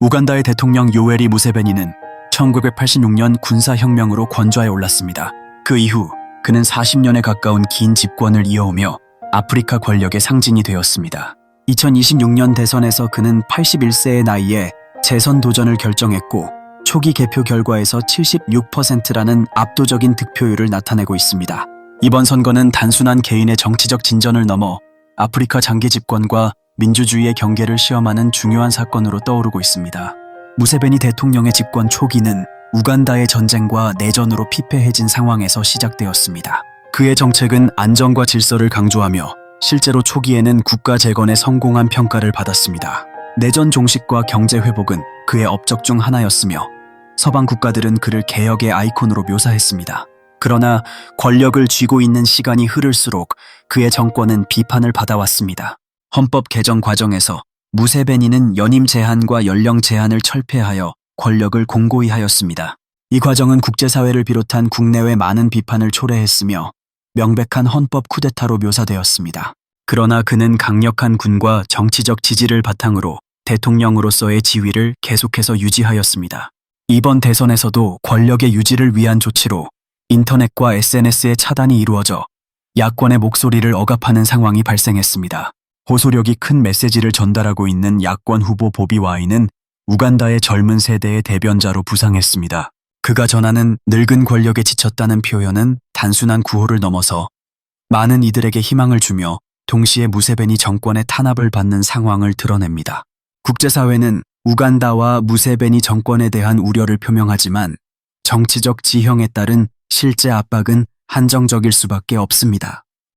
우간다의 대통령 요에리 무세베니는 1986년 군사혁명으로 권좌에 올랐습니다. 그 이후 그는 40년에 가까운 긴 집권을 이어오며 아프리카 권력의 상징이 되었습니다. 2026년 대선에서 그는 81세의 나이에 재선 도전을 결정했고 초기 개표 결과에서 76%라는 압도적인 득표율을 나타내고 있습니다. 이번 선거는 단순한 개인의 정치적 진전을 넘어 아프리카 장기 집권과 민주주의의 경계를 시험하는 중요한 사건으로 떠오르고 있습니다. 무세베니 대통령의 집권 초기는 우간다의 전쟁과 내전으로 피폐해진 상황에서 시작되었습니다. 그의 정책은 안정과 질서를 강조하며 실제로 초기에는 국가 재건에 성공한 평가를 받았습니다. 내전 종식과 경제 회복은 그의 업적 중 하나였으며 서방 국가들은 그를 개혁의 아이콘으로 묘사했습니다. 그러나 권력을 쥐고 있는 시간이 흐를수록 그의 정권은 비판을 받아왔습니다. 헌법 개정 과정에서 무세베니는 연임 제한과 연령 제한을 철폐하여 권력을 공고히 하였습니다. 이 과정은 국제사회를 비롯한 국내외 많은 비판을 초래했으며 명백한 헌법 쿠데타로 묘사되었습니다. 그러나 그는 강력한 군과 정치적 지지를 바탕으로 대통령으로서의 지위를 계속해서 유지하였습니다. 이번 대선에서도 권력의 유지를 위한 조치로 인터넷과 SNS의 차단이 이루어져 야권의 목소리를 억압하는 상황이 발생했습니다. 호소력이 큰 메시지를 전달하고 있는 야권 후보 보비 와인은 우간다의 젊은 세대의 대변자로 부상했습니다. 그가 전하는 늙은 권력에 지쳤다는 표현은 단순한 구호를 넘어서 많은 이들에게 희망을 주며 동시에 무세베니 정권의 탄압을 받는 상황을 드러냅니다. 국제사회는 우간다와 무세베니 정권에 대한 우려를 표명하지만 정치적 지형에 따른 실제 압박은 한정적일 수밖에 없습니다.